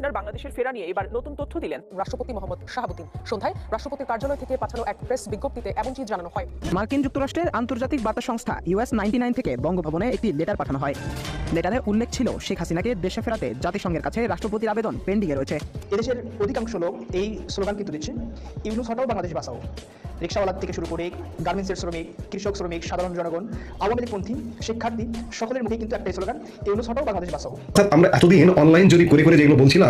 হাসিনার বাংলাদেশের ফেরা নিয়ে এবার নতুন তথ্য দিলেন রাষ্ট্রপতি মোহাম্মদ শাহাবুদ্দিন। সন্ধ্যায় রাষ্ট্রপতির কার্যালয় থেকে পাঠানো এক প্রেস বিজ্ঞপ্তিতে এমনটি জানানো হয়। মার্কিন যুক্তরাষ্ট্রের আন্তর্জাতিক বার্তা সংস্থা ইউএস নাইনটি থেকে বঙ্গভবনে একটি লেটার পাঠানো হয়। লেটারে উল্লেখ ছিল শেখ হাসিনাকে দেশে ফেরাতে জাতিসংঘের কাছে রাষ্ট্রপতির আবেদন পেন্ডিংয়ে রয়েছে। এদেশের অধিকাংশ লোক এই স্লোগান কিন্তু দিচ্ছে ইউনুস হটাও বাংলাদেশ বাঁচাও। রিক্সাওয়ালা থেকে শুরু করে গার্মেন্টসের শ্রমিক কৃষক শ্রমিক সাধারণ জনগণ আওয়ামী লীগপন্থী শিক্ষার্থী সকলের মুখে কিন্তু একটাই স্লোগান ইউনুস হটাও বাংলাদেশ বাঁচাও। আমরা এতদিন অনলাইন জরিপ করে করে যেগুলো বলছিলাম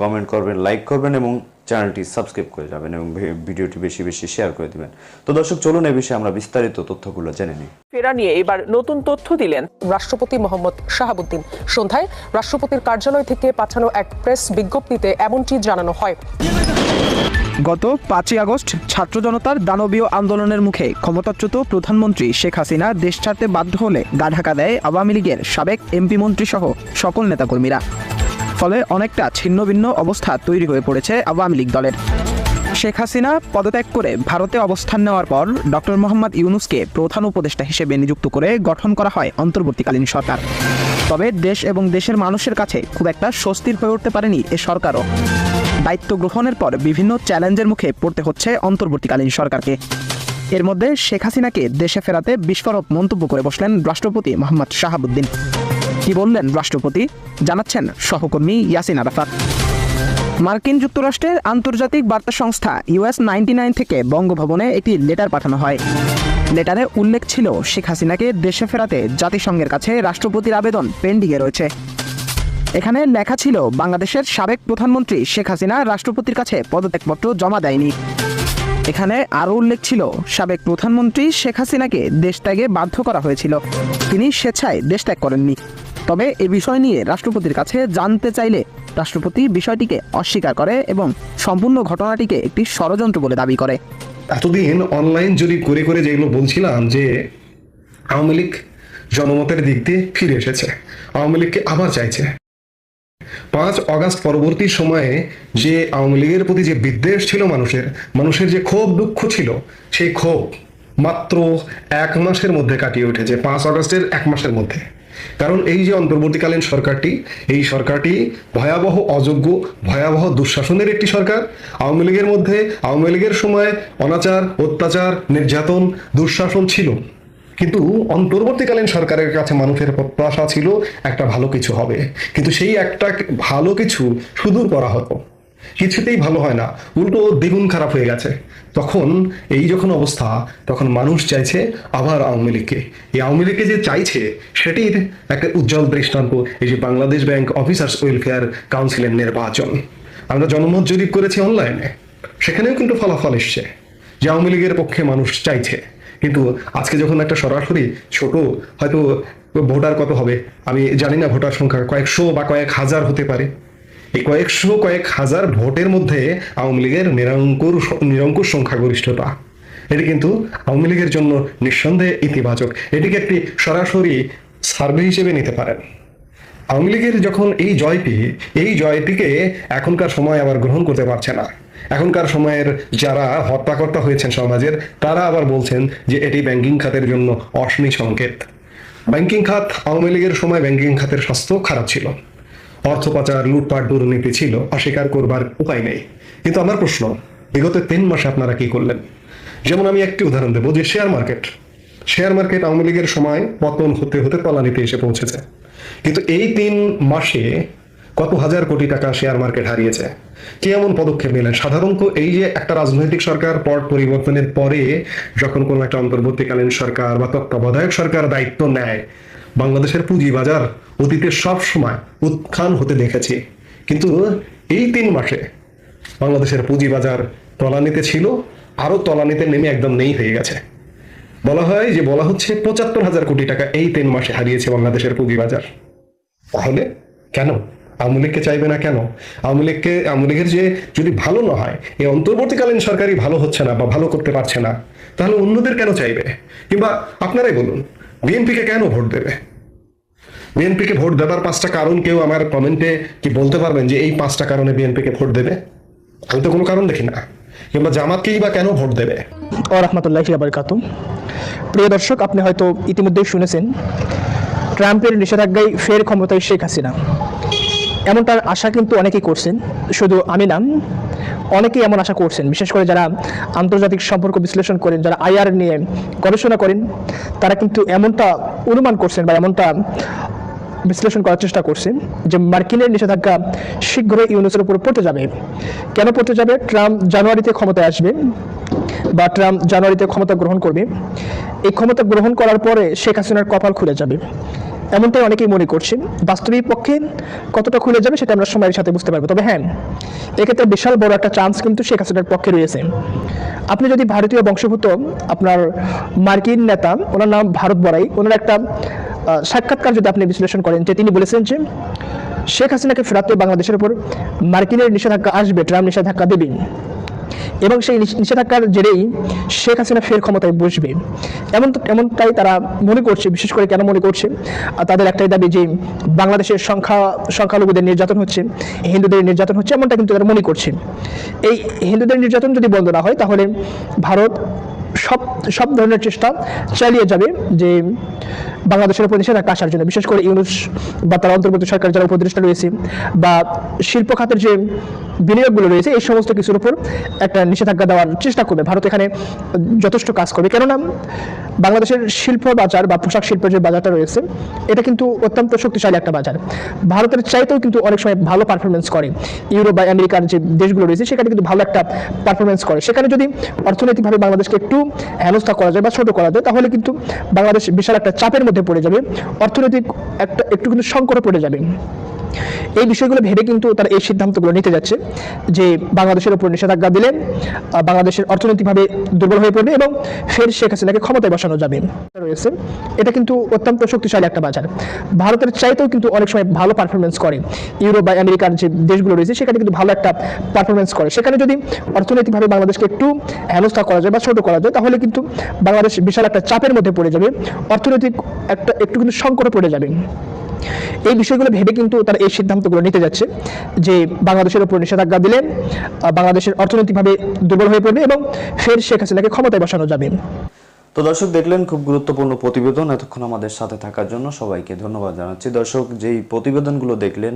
কমেন্ট করবেন লাইক করবেন এবং চ্যানেলটি সাবস্ক্রাইব করে যাবেন এবং ভিডিওটি বেশি বেশি শেয়ার করে দিবেন। তো দর্শক চলুন এই বিষয়ে আমরা বিস্তারিত তথ্যগুলো জেনে নিই। ফেরা নিয়ে এবার নতুন তথ্য দিলেন রাষ্ট্রপতি মোহাম্মদ শাহাবুদ্দিন। সন্ধ্যায় রাষ্ট্রপতির কার্যালয় থেকে পাঠানো এক প্রেস বিজ্ঞপ্তিতে এমনটি জানানো হয়। গত পাঁচই আগস্ট ছাত্র জনতার দানবীয় আন্দোলনের মুখে ক্ষমতাচ্যুত প্রধানমন্ত্রী শেখ হাসিনা দেশ ছাড়তে বাধ্য হলে গা ঢাকা দেয় আওয়ামী লীগের সাবেক এমপি মন্ত্রী সহ সকল নেতাকর্মীরা। ফলে অনেকটা ছিন্ন ভিন্ন অবস্থা তৈরি হয়ে পড়েছে আওয়ামী লীগ দলের। শেখ হাসিনা পদত্যাগ করে ভারতে অবস্থান নেওয়ার পর ডক্টর মোহাম্মদ ইউনুসকে প্রধান উপদেষ্টা হিসেবে নিযুক্ত করে গঠন করা হয় অন্তর্বর্তীকালীন সরকার। তবে দেশ এবং দেশের মানুষের কাছে খুব একটা স্বস্তির হয়ে উঠতে পারেনি এ সরকারও। দায়িত্ব গ্রহণের পর বিভিন্ন চ্যালেঞ্জের মুখে পড়তে হচ্ছে অন্তর্বর্তীকালীন সরকারকে। এর মধ্যে শেখ হাসিনাকে দেশে ফেরাতে বিস্ফোরক মন্তব্য করে বসলেন রাষ্ট্রপতি মোহাম্মদ শাহাবুদ্দিন। কি বললেন রাষ্ট্রপতি? জানাচ্ছেন সহকর্মী ইয়াসিন আরাফাত। মার্কিন যুক্তরাষ্ট্রের আন্তর্জাতিক বার্তা সংস্থা ইউএস নাইনটি নাইন থেকে বঙ্গভবনে একটি লেটার পাঠানো হয়। লেটারে উল্লেখ ছিল, শেখ হাসিনাকে দেশে ফেরাতে জাতিসংঘের কাছে রাষ্ট্রপতির আবেদন পেন্ডিংয়ে রয়েছে। এখানে লেখা ছিল, বাংলাদেশের সাবেক প্রধানমন্ত্রী শেখ হাসিনা রাষ্ট্রপতির কাছে পদত্যাগপত্র জমা দেয়নি। এখানে আরও উল্লেখ ছিল, সাবেক প্রধানমন্ত্রী শেখ হাসিনাকে দেশ ত্যাগে বাধ্য করা হয়েছিল। তিনি স্বেচ্ছায় দেশ ত্যাগ করেননি। তবে এ বিষয় নিয়ে রাষ্ট্রপতির কাছে জানতে চাইলে রাষ্ট্রপতি বিষয়টিকে অস্বীকার করে এবং সম্পূর্ণ ঘটনাটিকে একটি ষড়যন্ত্র বলে দাবি করে। এতদিন অনলাইন জরিপ করে করে যেগুলো বলছিলাম যে আওয়ামী লীগ জনমতের দিক দিয়ে ফিরে এসেছে, আওয়ামী লীগকে আবার চাইছে। পাঁচ অগাস্ট পরবর্তী সময়ে যে আওয়ামী লীগের প্রতি যে বিদ্বেষ ছিল মানুষের মানুষের যে ক্ষোভ দুঃখ ছিল, সেই ক্ষোভ মাত্র এক মাসের মধ্যে কাটিয়ে উঠেছে, পাঁচ অগাস্টের এক মাসের মধ্যে। কারণ এই যে অন্তর্বর্তীকালীন সরকারটি, এই সরকারটি ভয়াবহ অযোগ্য, ভয়াবহ দুঃশাসনের একটি সরকার। আওয়ামী লীগের মধ্যে, আওয়ামী লীগের সময় অনাচার, অত্যাচার, নির্যাতন, দুঃশাসন ছিল। কিন্তু অন্তর্বর্তীকালীন সরকারের কাছে মানুষের প্রত্যাশা ছিল একটা ভালো কিছু হবে। কিন্তু সেই একটা ভালো কিছু সুদূর করা হতো। কিছুতেই ভালো হয় না। উল্টো দ্বিগুণ খারাপ হয়ে গেছে। তখন এই যখন অবস্থা, তখন মানুষ চাইছে আবার আওয়ামী লীগকে। এই আওয়ামী লীগকে যে চাইছে সেটির একটা উজ্জ্বল দৃষ্টান্ত। এই যে বাংলাদেশ ব্যাংক অফিসার্স ওয়েলফেয়ার কাউন্সিলের নির্বাচন। আমরা জনমত জরিপ করেছি অনলাইনে। সেখানেও কিন্তু ফলাফল এসছে যে আওয়ামী লীগের পক্ষে মানুষ চাইছে। কিন্তু আজকে যখন একটা সরাসরি ছোট, হয়তো ভোটার কত হবে, আমি জানি না ভোটার সংখ্যা, কয়েকশো বা কয়েক হাজার হতে পারে। এই কয়েকশো কয়েক হাজার ভোটের মধ্যে আওয়ামী লীগের নিরঙ্কুর নিরঙ্কুশ সংখ্যাগরিষ্ঠতা। এটি কিন্তু আওয়ামী লীগের জন্য নিঃসন্দেহে ইতিবাচক। এটিকে একটি সরাসরি সার্ভে হিসেবে নিতে পারেন। আওয়ামী লীগের যখন এই জয়টি, এই জয়টিকে এখনকার সময় আবার গ্রহণ করতে পারছে না। এখনকার সময়ের যারা হত্যাকর্তা হয়েছেন সমাজের, তারা আবার বলছেন যে এটি ব্যাংকিং খাতের জন্য অশ্নি সংকেত। ব্যাংকিং খাত আওয়ামী লীগের সময় ব্যাংকিং খাতের স্বাস্থ্য খারাপ ছিল। অর্থ পাচার লুটপাট দুর্নীতি ছিল, অস্বীকার করবার উপায় নেই। কিন্তু আমার প্রশ্ন, বিগত তিন মাসে আপনারা কি করলেন? যেমন আমি একটি উদাহরণ দেবো যে share market share market Awami লীগের সময় পতন হতে হতে তলানিতে এসে পৌঁছেছে। কিন্তু এই তিন মাসে কত হাজার কোটি টাকা শেয়ার মার্কেট হারিয়েছে? কি এমন পদক্ষেপ নিলেন? সাধারণত এই যে একটা রাজনৈতিক সরকার পট পরিবর্তনের পরে যখন কোনো একটা অন্তর্বর্তীকালীন সরকার বা তত্ত্বাবধায়ক সরকার দায়িত্ব নেয় বাংলাদেশের পুঁজিবাজার অতীতে সব সময় উত্থান হতে দেখেছি। কিন্তু এই তিন মাসে বাংলাদেশের পুঁজিবাজার তলানিতে ছিল আরও তলানিতে নেমে একদম নেই হয়ে গেছে। বলা হয় যে, বলা হচ্ছে পঁচাত্তর হাজার কোটি টাকা এই তিন মাসে হারিয়েছে বাংলাদেশের পুঁজিবাজার। তাহলে কেন? আওয়ামী লীগকে চাইবে না কেন? আওয়ামী লীগকে, আওয়ামী লীগের যে যদি ভালো না হয় এই অন্তর্বর্তীকালীন সরকারই ভালো হচ্ছে না বা ভালো করতে পারছে না, তাহলে অন্যদের কেন চাইবে? কিংবা আপনারাই বলুন বিএনপিকে কেন ভোট দেবে? বিএনপিকে ভোট দেবার পাঁচটা কারণ কেউ আমার কমেন্টে কি বলতে পারবেন যে এই পাঁচটা কারণে বিএনপিকে ভোট দেবে? আমি তো কোনো কারণ দেখি না। কিংবা জামাতকেই বা কেন ভোট দেবে? ও রহমতুল্লাহ বারকাত প্রিয় দর্শক, আপনি হয়তো ইতিমধ্যেই শুনেছেন, ট্রাম্পের নিষেধাজ্ঞায় ফের ক্ষমতায় শেখ হাসিনা। এমনটার আশা কিন্তু অনেকেই করছেন। শুধু আমি নাম অনেকেই এমন আশা করছেন, বিশেষ করে যারা আন্তর্জাতিক সম্পর্ক বিশ্লেষণ করেন, যারা আইআর নিয়ে গবেষণা করেন, তারা কিন্তু এমনটা অনুমান করছেন বা এমনটা বিশ্লেষণ করার চেষ্টা করছে যে মার্কিনের নিষেধাজ্ঞা শীঘ্রই ইউনুসের উপর পড়তে যাবে। কেন পড়তে যাবে? ট্রাম্প জানুয়ারিতে ক্ষমতায় আসবে বা ট্রাম্প জানুয়ারিতে ক্ষমতা গ্রহণ করবে। এই ক্ষমতা গ্রহণ করার পরে শেখ হাসিনার কপাল খুলে যাবে। এমনটাই অনেকেই মনে করছেন। বাস্তবিক পক্ষে কতটা খুলে যাবে সেটা আমরা সময়ের সাথে বুঝতে পারব। তবে হ্যাঁ এক্ষেত্রে বিশাল বড় একটা চান্স কিন্তু শেখ হাসিনার পক্ষে রয়েছে। আপনি যদি ভারতীয় বংশভূত আপনার মার্কিন নেতা, ওনার নাম ভারত বড়াই, ওনার একটা সাক্ষাৎকার যদি আপনি বিশ্লেষণ করেন, যে তিনি বলেছেন যে শেখ হাসিনাকে ফেরাতে বাংলাদেশের উপর মার্কিনের নিষেধাজ্ঞা আসবে, ট্রাম্প নিষেধাজ্ঞা দেবে এবং সেই নিষেধাজ্ঞার জেরেই শেখ হাসিনা ফের ক্ষমতায় বসবে। এমন এমনটাই তারা মনে করছে, বিশেষ করে কেন মনে করছে? আর তাদের একটাই দাবি যে বাংলাদেশের সংখ্যা, সংখ্যালঘুদের নির্যাতন হচ্ছে, হিন্দুদের নির্যাতন হচ্ছে, এমনটা কিন্তু তারা মনে করছে। এই হিন্দুদের নির্যাতন যদি বন্ধ না হয়, তাহলে ভারত সব সব ধরনের চেষ্টা চালিয়ে যাবে যে বাংলাদেশের উপর নিষেধাজ্ঞা আসার জন্য, বিশেষ করে ইউনুস বা তার অন্তর্বর্তী সরকার যারা উপদেষ্টা রয়েছে বা শিল্প খাতের যে বিনিয়োগগুলো রয়েছে, এই সমস্ত কিছুর উপর একটা নিষেধাজ্ঞা দেওয়ার চেষ্টা করবে। ভারত এখানে যথেষ্ট কাজ করবে। কেননা বাংলাদেশের শিল্প বাজার বা পোশাক শিল্পের যে বাজারটা রয়েছে, এটা কিন্তু অত্যন্ত শক্তিশালী একটা বাজার। ভারতের চাইতেও কিন্তু অনেক সময় ভালো পারফরমেন্স করে। ইউরোপ বা আমেরিকার যে দেশগুলো রয়েছে, সেখানে কিন্তু ভালো একটা পারফরমেন্স করে। সেখানে যদি অর্থনৈতিকভাবে বাংলাদেশকে একটু হেনস্থা করা যায় বা ছোট করা যায়, তাহলে কিন্তু বাংলাদেশ বিশাল একটা চাপের মধ্যে পড়ে যাবে। অর্থনৈতিক একটা একটু কিন্তু সংকটে পড়ে যাবে। এই বিষয়গুলো ভেবে কিন্তু তারা এই সিদ্ধান্তগুলো নিতে যাচ্ছে যে বাংলাদেশের উপর নিষেধাজ্ঞা দিলে বাংলাদেশের অর্থনৈতিকভাবে দুর্বল হয়ে পড়বে এবং ফের শেখ হাসিনাকে ক্ষমতায় বসানো যাবে। রয়েছে। এটা কিন্তু অত্যন্ত শক্তিশালী একটা বাজার। ভারতের চাইতেও কিন্তু অনেক সময় ভালো পারফরমেন্স করে। ইউরোপ বা আমেরিকার যে দেশগুলো রয়েছে, সেখানে কিন্তু ভালো একটা পারফরমেন্স করে। সেখানে যদি অর্থনৈতিকভাবে বাংলাদেশকে একটু হেনস্থা করা যায় বা ছোট করা যায়, তাহলে কিন্তু বাংলাদেশ বিশাল একটা চাপের মধ্যে পড়ে যাবে। অর্থনৈতিক একটা একটু কিন্তু সংকটে পড়ে যাবে। এই বিষয়গুলো ভেবে কিন্তু তারা এই সিদ্ধান্তগুলো নিতে যাচ্ছে যে বাংলাদেশের উপর নিষেধাজ্ঞা দিলে বাংলাদেশের অর্থনৈতিকভাবে দুর্বল হয়ে পড়বে এবং ফের শেখ হাসিনাকে ক্ষমতায় বসানো যাবে। তো দর্শক, দেখলেন খুব গুরুত্বপূর্ণ প্রতিবেদন এতক্ষণ আমাদের সাথে থাকার জন্য সবাইকে ধন্যবাদ জানাচ্ছি। দর্শক, যেই প্রতিবেদনগুলো দেখলেন,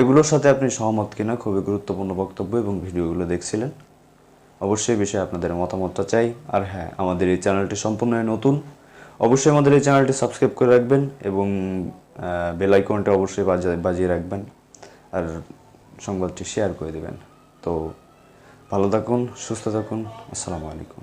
এগুলোর সাথে আপনি সহমত কিনা খুবই গুরুত্বপূর্ণ বক্তব্য এবং ভিডিওগুলো দেখছিলেন। অবশ্যই বিষয়ে আপনাদের মতামতটা চাই। আর হ্যাঁ আমাদের এই চ্যানেলটি সম্পূর্ণই নতুন। অবশ্যই আমাদের এই চ্যানেলটি সাবস্ক্রাইব করে রাখবেন এবং বেল আইকনটা অবশ্যই বাজা- বাজিয়ে রাখবেন আর সংবাদটি শেয়ার করে দেবেন। তো, ভালো থাকুন, সুস্থ থাকুন। আসসালামু আলাইকুম।